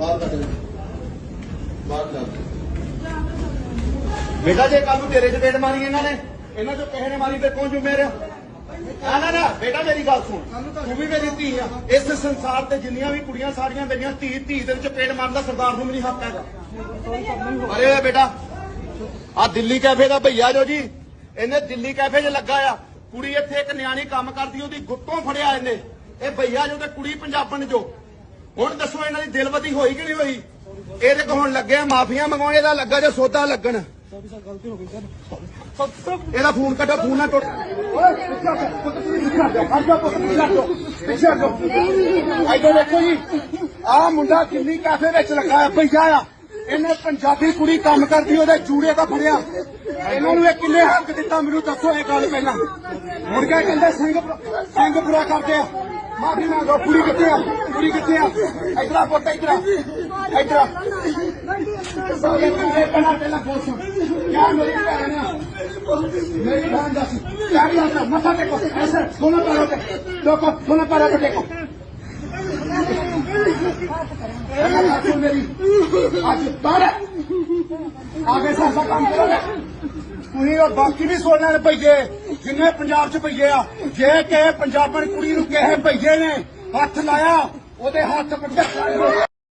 ਬਾਹਰ ਕੱਢ ਲੈ ਬਾਹਰ ਕੱਢ। ਬੇਟਾ, ਜੇ ਕੱਲ ਨੂੰ ਤੇਰੇ ਚਪੇੜ ਮਾਰੀ ਇਹਨਾਂ ਨੇ, ਇਹਨਾਂ ਚੋਂ ਕਿਸੇ ਨੇ ਮਾਰੀ ਤੇ ਕੌਣ ਜ਼ਿੰਮੇਵਾਰ ਆ ਨਾ ਨਾ ਬੇਟਾ, ਮੇਰੀ ਗੱਲ ਸੁਣ। ਤੂੰ ਵੀ ਮੇਰੀ ਧੀ ਆ। ਇਸ ਸੰਸਾਰ ਤੇ ਜਿੰਨੀਆਂ ਵੀ ਕੁੜੀਆਂ ਸਾਰੀਆਂ ਮੇਰੀਆਂ ਧੀ ਧੀ ਦੇ ਵਿੱਚ ਚਪੇੜ ਮਾਰਨ ਸਰਦਾਰ ਨੂੰ ਵੀ ਨਹੀਂ ਹੱਕ ਹੈਗਾ। ਅਰੇ ਬੇਟਾ। ਆ ਦਿੱਲੀ ਕੈਫੇ ਦਾ ਭਈਆ ਜੋ ਜੀ, ਇਹਨੇ ਦਿੱਲੀ ਕੈਫੇ 'ਚ ਲੱਗਾ ਆ। ਕੁੜੀ ਇੱਥੇ ਇੱਕ ਨਿਆਣੀ ਕੰਮ ਕਰਦੀ, ਉਹਦੀ ਗੁੱਟੋਂ ਫੜਿਆ ਇਹਨੇ। ਇਹ ਭਈਆ ਜੋ ਤੇ ਕੁੜੀ ਪੰਜਾਬਣ ਜੋ। ਹੁਣ ਦੱਸੋ ਇਹਨਾਂ ਦੀ ਦਿਲਵਤੀ ਹੋਈ ਕਿ ਨਹੀਂ ਹੋਈ? ਇਹਦੇ ਕੋਲ ਹੁਣ ਲੱਗਿਆ ਮਾਫੀਆਂ ਮੰਗਵਾਉਣੇ ਦਾ ਲੱਗਾ ਜੇ ਸੌਦਾ ਲੱਗਣ? ਇਹਦਾ ਫੋਨ ਕੱਟੋ ਫੋਨ ਨਾ ਟੁੱਟ। ਆਈਡੋ ਦੇਖੋ ਜੀ ਆ ਮੁੰਡਾ ਦਿੱਲੀ ਕੈਫੇ ਵਿੱਚ ਲੱਗਾ ਹੈ ਆ। ਇਹਨੇ ਪੰਜਾਬੀ ਕੁੜੀ ਕੰਮ ਕਰਦੀ, ਉਹਦੇ ਜੂੜੇ ਦਾ ਫੜਿਆ। ਇਹਨਾਂ ਨੂੰ ਇਹ ਕਿੰਨੇ ਹੱਕ ਦਿੱਤਾ, ਮੈਨੂੰ ਦੱਸੋ ਇਹ ਗੱਲ ਪਹਿਲਾਂ। ਮੁੜ ਕੇ ਕਹਿੰਦੇ ਸਿੰਘ ਸਿੰਘ ਕਰਦੇ ਆ। ਮਾਫੀ ਮੰਗੋ ਕੁੜੀ ਕਿੱਥੇ ਆ ਕੁੜੀ ਕਿੱਥੇ ਆ। ਇਧਰ ਪੁੱਤ, ਇਧਰ ਆ ਇਧਰ ਆ। ਪਹਿਲਾਂ ਪਹਿਲਾਂ ਬੋਲ ਸੁਣ ਮੇਰੀ ਭੈਣ ਆ। ਮੇਰੀ ਭੈਣ ਦਾ ਸੀ ਕਿਆ ਮੱਥਾ ਟੇਕੋ। ਐਸੇ, ਦੋਨੋਂ ਪੈਰੋਂ ਤੇ। ਦੇਖੋ ਦੋਨੋਂ ਪੈਰੋਂ ਤੇ ਟੇਕੋ। ਮੇਰੀ ਅੱਜ ਬਾਹਰ ਆਗੇ ਸਾਸਾ ਕੰਮ ਕਰੋਗੇ। ਤੁਸੀਂ ਉਹ ਬਾਕੀ ਵੀ ਸੁਣਨ ਪਈਏ ਜਿੰਨੇ ਪੰਜਾਬ ਚ ਪਈਏ ਆ, ਜੇ ਕਿਸੇ ਪੰਜਾਬਣ ਕੁੜੀ ਨੂੰ ਕਿਸੇ ਭਈਏ ਨੇ ਹੱਥ ਲਾਇਆ, ਉਹਦੇ ਹੱਥ ਪੱਟੇ